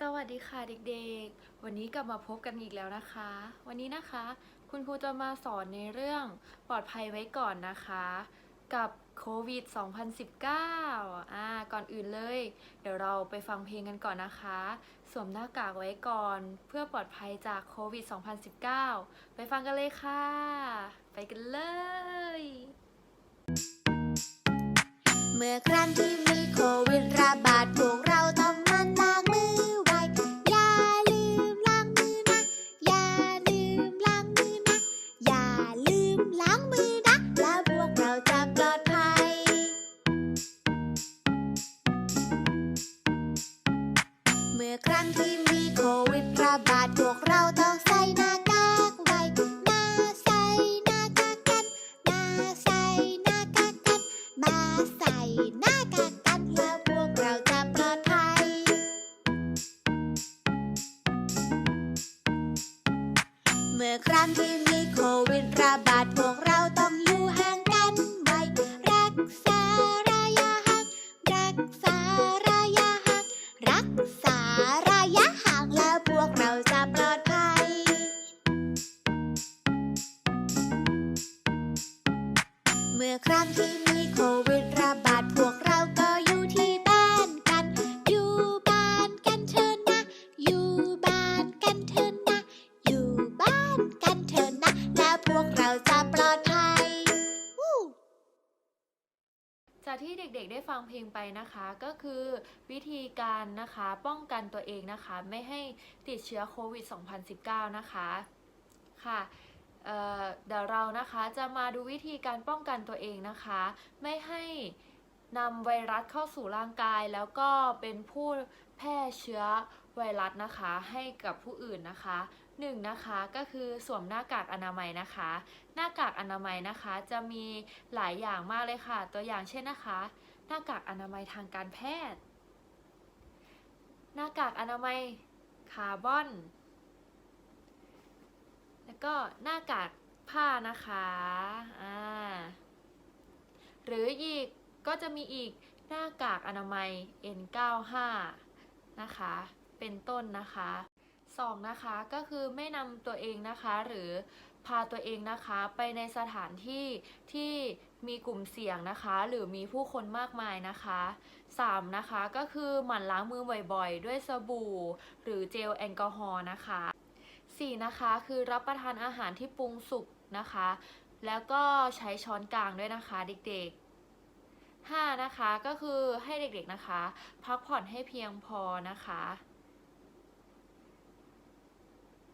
สวัสดีค่ะเด็กๆ วันนี้กลับมาพบกันอีกแล้วนะคะ วันนี้นะคะ คุณครูจะมาสอนในเรื่องปลอดภัยไว้ก่อนนะคะ กับโควิด 2019อ่าก่อนอื่นเลย เดี๋ยวเราไปฟังเพลงกันก่อนนะคะ สวมหน้ากากไว้ก่อน เพื่อปลอดภัยจากโควิด 2019 ไปฟังกันเลยค่ะ ไปกันเลย เมื่อครั้งที่ มื่อครั้งที่มีโควิดระบาดพวกเราต้องใส่หน้ากากไว้หน้าใส่หน้ากากกันหน้าใส่หน้ากากกัน มาใส่หน้ากากกันแล้วพวกเราจะปลอดภัย เมื่อครั้งที่มี อครั้งที่มีโควิดระบาดพวกเราก็อยู่ที่บ้านกัน อยู่บ้านกันเถอะนะ อยู่บ้านกันเถอะนะ อยู่บ้านกันเถอะนะ แล้วพวกเราจะปลอดภัย จากที่เด็กๆได้ฟังเพลงไปนะคะ ก็คือวิธีการนะคะป้องกันตัวเองนะคะ ไม่ให้ติดเชื้อโควิด 2019 นะคะ ค่ะ เเดี๋ยวเรานะคะจะมาดูวิธีการป้องกันตัวเองนะคะ ไม่ให้นำไวรัสเข้าสู่ร่างกาย แล้วก็เป็นผู้แพร่เชื้อไวรัสนะคะให้กับผู้อื่นนะคะหนึ่งนะคะก็คือสวมหน้ากากอนามัยนะคะ หน้ากากอนามัยนะคะจะมีหลายอย่างมากเลยค่ะ ตัวอย่างเช่นนะคะ หน้ากากอนามัยทางการแพทย์ หน้ากากอนามัยคาร์บอน ก็หน้ากากผ้านะคะอ่าหรืออีกก็จะมีอีกหน้ากากอนามัย N95 นะคะ เป็นต้นนะคะสองนะคะก็คือไม่นำตัวเองนะคะหรือพาตัวเองนะคะไปในสถานที่ที่มีกลุ่มเสี่ยงนะคะ หรือมีผู้คนมากมายนะคะสามนะคะก็คือหมั่นล้างมือบ่อยๆ ด้วยสบู่ หรือเจลแอลกอฮอล์นะคะ สี่นะคะ คือรับประทานอาหารที่ปรุงสุกนะคะ แล้วก็ใช้ช้อนกลางด้วยนะคะเด็กๆห้านะคะก็คือให้เด็กๆนะคะ พักผ่อนให้เพียงพอนะคะ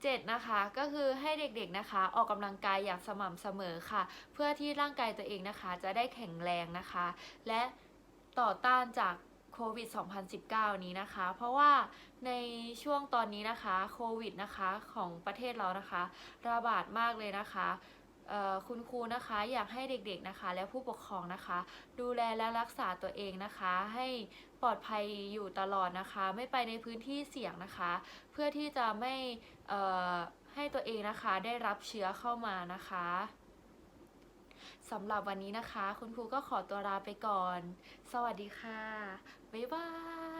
7นะคะก็คือให้เด็กๆนะคะ ออกกำลังกายอย่างสม่ำเสมอค่ะ เพื่อที่ร่างกายตัวเองนะคะ จะได้แข็งแรงนะคะ และต่อต้านจาก โควิด 2019 นี้นะคะ เพราะว่าในช่วงตอนนี้นะคะโควิดนะคะของประเทศเรานะคะ ระบาดมากเลยนะคะคุณครูนะคะอยากให้เด็กๆนะคะ และผู้ปกครองนะคะ ดูแลและรักษาตัวเองนะคะ ให้ปลอดภัยอยู่ตลอดนะคะ ไม่ไปในพื้นที่เสี่ยงนะคะ เพื่อที่จะไม่ให้ตัวเองนะคะได้รับเชื้อเข้ามานะคะ สำหรับวันนี้นะคะ คุณครูก็ขอตัวลาไปก่อน สวัสดีค่ะ บ๊ายบาย